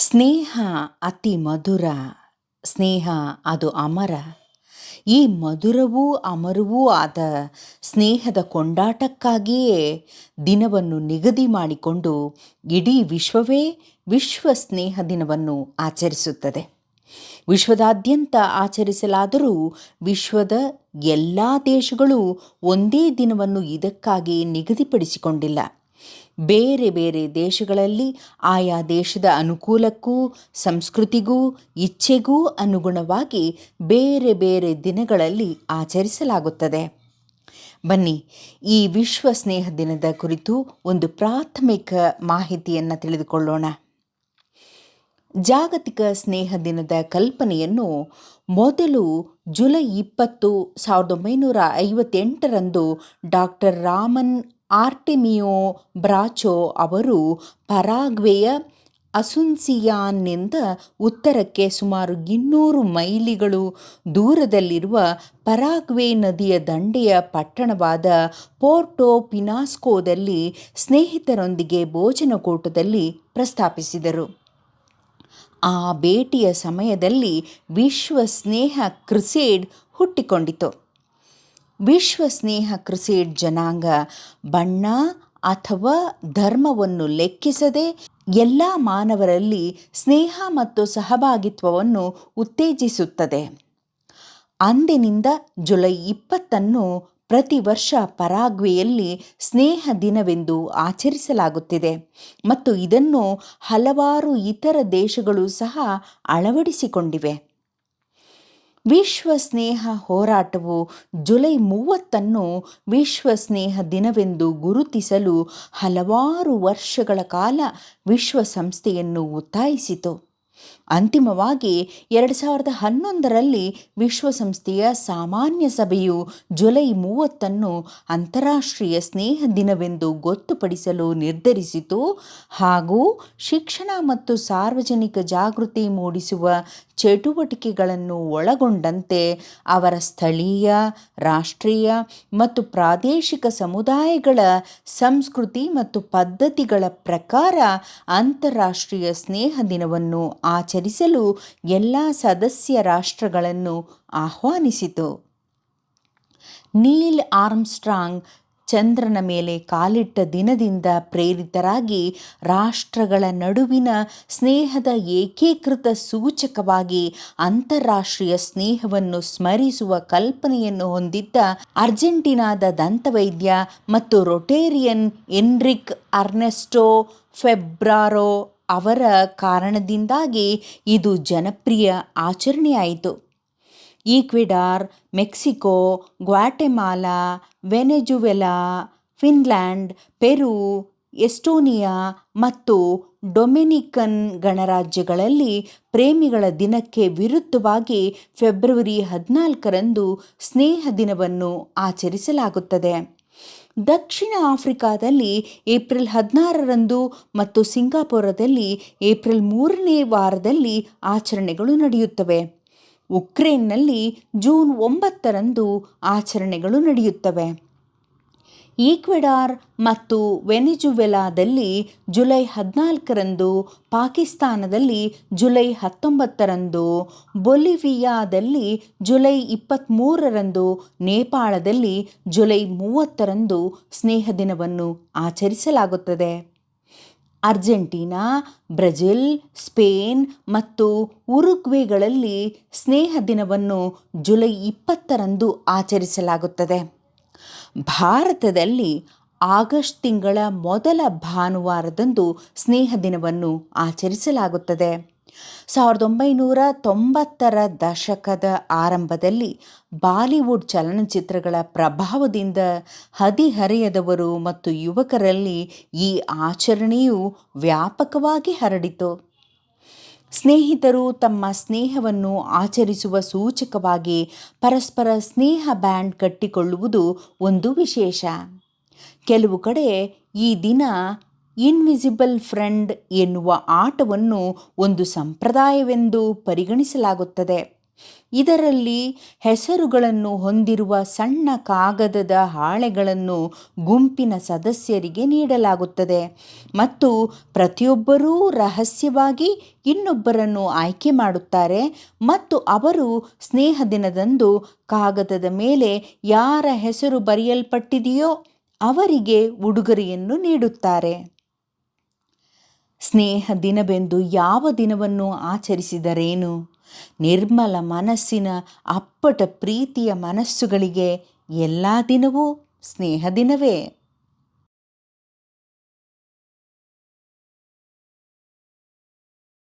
ಸ್ನೇಹ ಅತಿ ಮಧುರ, ಸ್ನೇಹ ಅದು ಅಮರ. ಈ ಮಧುರವೂ ಅಮರವೂ ಆದ ಸ್ನೇಹದ ಕೊಂಡಾಟಕ್ಕಾಗಿಯೇ ದಿನವನ್ನು ನಿಗದಿ ಮಾಡಿಕೊಂಡು ಇಡೀ ವಿಶ್ವವೇ ವಿಶ್ವ ಸ್ನೇಹ ದಿನವನ್ನು ಆಚರಿಸುತ್ತದೆ. ವಿಶ್ವದಾದ್ಯಂತ ಆಚರಿಸಲಾದರೂ ವಿಶ್ವದ ಎಲ್ಲ ದೇಶಗಳು ಒಂದೇ ದಿನವನ್ನು ಇದಕ್ಕಾಗಿ ನಿಗದಿಪಡಿಸಿಕೊಂಡಿಲ್ಲ. ಬೇರೆ ಬೇರೆ ದೇಶಗಳಲ್ಲಿ ಆಯಾ ದೇಶದ ಅನುಕೂಲಕ್ಕೂ, ಸಂಸ್ಕೃತಿಗೂ, ಇಚ್ಛೆಗೂ ಅನುಗುಣವಾಗಿ ಬೇರೆ ಬೇರೆ ದಿನಗಳಲ್ಲಿ ಆಚರಿಸಲಾಗುತ್ತದೆ. ಬನ್ನಿ, ಈ ವಿಶ್ವ ಸ್ನೇಹ ದಿನದ ಕುರಿತು ಒಂದು ಪ್ರಾಥಮಿಕ ಮಾಹಿತಿಯನ್ನು ತಿಳಿದುಕೊಳ್ಳೋಣ. ಜಾಗತಿಕ ಸ್ನೇಹ ದಿನದ ಕಲ್ಪನೆಯನ್ನು ಮೊದಲು ಜುಲೈ ಇಪ್ಪತ್ತು, ಸಾವಿರದ ಒಂಬೈನೂರ ಐವತ್ತೆಂಟರಂದು ಡಾಕ್ಟರ್ ರಾಮನ್ ಆರ್ಟೆಮಿಯೋ ಬ್ರಾಚೋ ಅವರು ಪರಾಗ್ವೆಯ ಅಸುನ್ಸಿಯಾನ್ನಿಂದ ಉತ್ತರಕ್ಕೆ ಸುಮಾರು ಇನ್ನೂರು ಮೈಲಿಗಳು ದೂರದಲ್ಲಿರುವ ಪರಾಗ್ವೆ ನದಿಯ ದಂಡೆಯ ಪಟ್ಟಣವಾದ ಪೋರ್ಟೋ ಪಿನಾಸ್ಕೋದಲ್ಲಿ ಸ್ನೇಹಿತರೊಂದಿಗೆ ಭೋಜನಕೂಟದಲ್ಲಿ ಪ್ರಸ್ತಾಪಿಸಿದರು. ಆ ಭೇಟಿಯ ಸಮಯದಲ್ಲಿ ವಿಶ್ವ ಸ್ನೇಹ ಕ್ರಿಸೇಡ್ ಹುಟ್ಟಿಕೊಂಡಿತು. ವಿಶ್ವ ಸ್ನೇಹ ಕ್ರಿಸೇಡ್ ಜನಾಂಗ ಬಣ್ಣ ಅಥವಾ ಧರ್ಮವನ್ನು ಲೆಕ್ಕಿಸದೆ ಎಲ್ಲ ಮಾನವರಲ್ಲಿ ಸ್ನೇಹ ಮತ್ತು ಸಹಭಾಗಿತ್ವವನ್ನು ಉತ್ತೇಜಿಸುತ್ತದೆ. ಅಂದಿನಿಂದ ಜುಲೈ ಇಪ್ಪತ್ತನ್ನು ಪ್ರತಿ ವರ್ಷ ಪರಾಗ್ವೆಯಲ್ಲಿ ಸ್ನೇಹ ದಿನವೆಂದು ಆಚರಿಸಲಾಗುತ್ತಿದೆ ಮತ್ತು ಇದನ್ನು ಹಲವಾರು ಇತರ ದೇಶಗಳು ಸಹ ಅಳವಡಿಸಿಕೊಂಡಿವೆ. ವಿಶ್ವ ಸ್ನೇಹ ಹೋರಾಟವು ಜುಲೈ ಮೂವತ್ತನ್ನು ವಿಶ್ವ ಸ್ನೇಹ ದಿನವೆಂದು ಗುರುತಿಸಲು ಹಲವಾರು ವರ್ಷಗಳ ಕಾಲ ವಿಶ್ವಸಂಸ್ಥೆಯನ್ನು ಒತ್ತಾಯಿಸಿತು. ಅಂತಿಮವಾಗಿ ಎರಡು ಸಾವಿರದ ಹನ್ನೊಂದರಲ್ಲಿ ವಿಶ್ವಸಂಸ್ಥೆಯ ಸಾಮಾನ್ಯ ಸಭೆಯು ಜುಲೈ ಮೂವತ್ತನ್ನು ಅಂತಾರಾಷ್ಟ್ರೀಯ ಸ್ನೇಹ ದಿನವೆಂದು ಗೊತ್ತುಪಡಿಸಲು ನಿರ್ಧರಿಸಿತು ಹಾಗೂ ಶಿಕ್ಷಣ ಮತ್ತು ಸಾರ್ವಜನಿಕ ಜಾಗೃತಿ ಮೂಡಿಸುವ ಚಟುವಟಿಕೆಗಳನ್ನು ಒಳಗೊಂಡಂತೆ ಅವರ ಸ್ಥಳೀಯ, ರಾಷ್ಟ್ರೀಯ ಮತ್ತು ಪ್ರಾದೇಶಿಕ ಸಮುದಾಯಗಳ ಸಂಸ್ಕೃತಿ ಮತ್ತು ಪದ್ಧತಿಗಳ ಪ್ರಕಾರ ಅಂತಾರಾಷ್ಟ್ರೀಯ ಸ್ನೇಹ ದಿನವನ್ನು ಆಚರಿಸಲು ಎಲ್ಲ ಸದಸ್ಯ ರಾಷ್ಟ್ರಗಳನ್ನು ಆಹ್ವಾನಿಸಿತು. ನೀಲ್ ಆರ್ಮ್ಸ್ಟ್ರಾಂಗ್ ಚಂದ್ರನ ಮೇಲೆ ಕಾಲಿಟ್ಟ ದಿನದಿಂದ ಪ್ರೇರಿತರಾಗಿ ರಾಷ್ಟ್ರಗಳ ನಡುವಿನ ಸ್ನೇಹದ ಏಕೀಕೃತ ಸೂಚಕವಾಗಿ ಅಂತಾರಾಷ್ಟ್ರೀಯ ಸ್ನೇಹವನ್ನು ಸ್ಮರಿಸುವ ಕಲ್ಪನೆಯನ್ನು ಹೊಂದಿದ್ದ ಅರ್ಜೆಂಟೀನಾದ ದಂತವೈದ್ಯ ಮತ್ತು ರೊಟೇರಿಯನ್ ಎನ್ರಿಕ್ ಅರ್ನೆಸ್ಟೋ ಫೆಬ್ರಾರೋ ಅವರ ಕಾರಣದಿಂದಾಗಿ ಇದು ಜನಪ್ರಿಯ ಆಚರಣೆಯಾಯಿತು. Ecuador, Mexico, Guatemala, Venezuela, Finland, Peru, Estonia ಮತ್ತು ಡೊಮಿನಿಕನ್ ಗಣರಾಜ್ಯಗಳಲ್ಲಿ ಪ್ರೇಮಿಗಳ ದಿನಕ್ಕೆ ವಿರುದ್ಧವಾಗಿ ಫೆಬ್ರವರಿ ಹದಿನಾಲ್ಕರಂದು ಸ್ನೇಹ ದಿನವನ್ನು ಆಚರಿಸಲಾಗುತ್ತದೆ. ದಕ್ಷಿಣ ಆಫ್ರಿಕಾದಲ್ಲಿ ಏಪ್ರಿಲ್ ಹದಿನಾರರಂದು ಮತ್ತು ಸಿಂಗಾಪುರದಲ್ಲಿ ಏಪ್ರಿಲ್ ಮೂರನೇ ವಾರದಲ್ಲಿ ಆಚರಣೆಗಳು ನಡೆಯುತ್ತವೆ. ಉಕ್ರೇನ್ನಲ್ಲಿ ಜೂನ್ ಒಂಬತ್ತರಂದು ಆಚರಣೆಗಳು ನಡೆಯುತ್ತವೆ. ಈಕ್ವೆಡಾರ್ ಮತ್ತು ವೆನಿಜುವೆಲಾದಲ್ಲಿ ಜುಲೈ ಹದಿನಾಲ್ಕರಂದು, ಪಾಕಿಸ್ತಾನದಲ್ಲಿ ಜುಲೈ ಹತ್ತೊಂಬತ್ತರಂದು, ಬೊಲಿವಿಯಾದಲ್ಲಿ ಜುಲೈ ಇಪ್ಪತ್ತ್ಮೂರರಂದು ನೇಪಾಳದಲ್ಲಿ ಜುಲೈ ಮೂವತ್ತರಂದು ಸ್ನೇಹ ದಿನವನ್ನು ಆಚರಿಸಲಾಗುತ್ತದೆ. ಅರ್ಜೆಂಟೀನಾ, ಬ್ರೆಜಿಲ್, ಸ್ಪೇನ್ ಮತ್ತು ಉರುಗ್ವೆಗಳಲ್ಲಿ ಸ್ನೇಹ ದಿನವನ್ನು ಜುಲೈ ಇಪ್ಪತ್ತರಂದು ಆಚರಿಸಲಾಗುತ್ತದೆ. ಭಾರತದಲ್ಲಿ ಆಗಸ್ಟ್ ತಿಂಗಳ ಮೊದಲ ಭಾನುವಾರದಂದು ಸ್ನೇಹ ದಿನವನ್ನು ಆಚರಿಸಲಾಗುತ್ತದೆ. ಸಾವಿರದ ಒಂಬೈನೂರ ತೊಂಬತ್ತರ ದಶಕದ ಆರಂಭದಲ್ಲಿ ಬಾಲಿವುಡ್ ಚಲನಚಿತ್ರಗಳ ಪ್ರಭಾವದಿಂದ ಹದಿಹರೆಯದವರು ಮತ್ತು ಯುವಕರಲ್ಲಿ ಈ ಆಚರಣೆಯು ವ್ಯಾಪಕವಾಗಿ ಹರಡಿತು. ಸ್ನೇಹಿತರು ತಮ್ಮ ಸ್ನೇಹವನ್ನು ಆಚರಿಸುವ ಸೂಚಕವಾಗಿ ಪರಸ್ಪರ ಸ್ನೇಹ ಬ್ಯಾಂಡ್ ಕಟ್ಟಿಕೊಳ್ಳುವುದು ಒಂದು ವಿಶೇಷ. ಕೆಲವು ಕಡೆ ಈ ದಿನ ಇನ್ವಿಸಿಬಲ್ ಫ್ರೆಂಡ್ ಎನ್ನುವ ಆಟವನ್ನು ಒಂದು ಸಂಪ್ರದಾಯವೆಂದು ಪರಿಗಣಿಸಲಾಗುತ್ತದೆ. ಇದರಲ್ಲಿ ಹೆಸರುಗಳನ್ನು ಹೊಂದಿರುವ ಸಣ್ಣ ಕಾಗದದ ಹಾಳೆಗಳನ್ನು ಗುಂಪಿನ ಸದಸ್ಯರಿಗೆ ನೀಡಲಾಗುತ್ತದೆ. ಮತ್ತು ಪ್ರತಿಯೊಬ್ಬರೂ ರಹಸ್ಯವಾಗಿ ಇನ್ನೊಬ್ಬರನ್ನು ಆಯ್ಕೆ ಮಾಡುತ್ತಾರೆ ಮತ್ತು ಅವರು ಸ್ನೇಹ ದಿನದಂದು ಕಾಗದದ ಮೇಲೆ ಯಾರ ಹೆಸರು ಬರೆಯಲ್ಪಟ್ಟಿದೆಯೋ ಅವರಿಗೆ ಉಡುಗೊರೆಯನ್ನು ನೀಡುತ್ತಾರೆ. ಸ್ನೇಹ ದಿನವೆಂದು ಯಾವ ದಿನವನ್ನು ಆಚರಿಸಿದರೇನು? ನಿರ್ಮಲ ಮನಸ್ಸಿನ ಅಪ್ಪಟ ಪ್ರೀತಿಯ ಮನಸ್ಸುಗಳಿಗೆ ಎಲ್ಲ ದಿನವೂ ಸ್ನೇಹ ದಿನವೇ.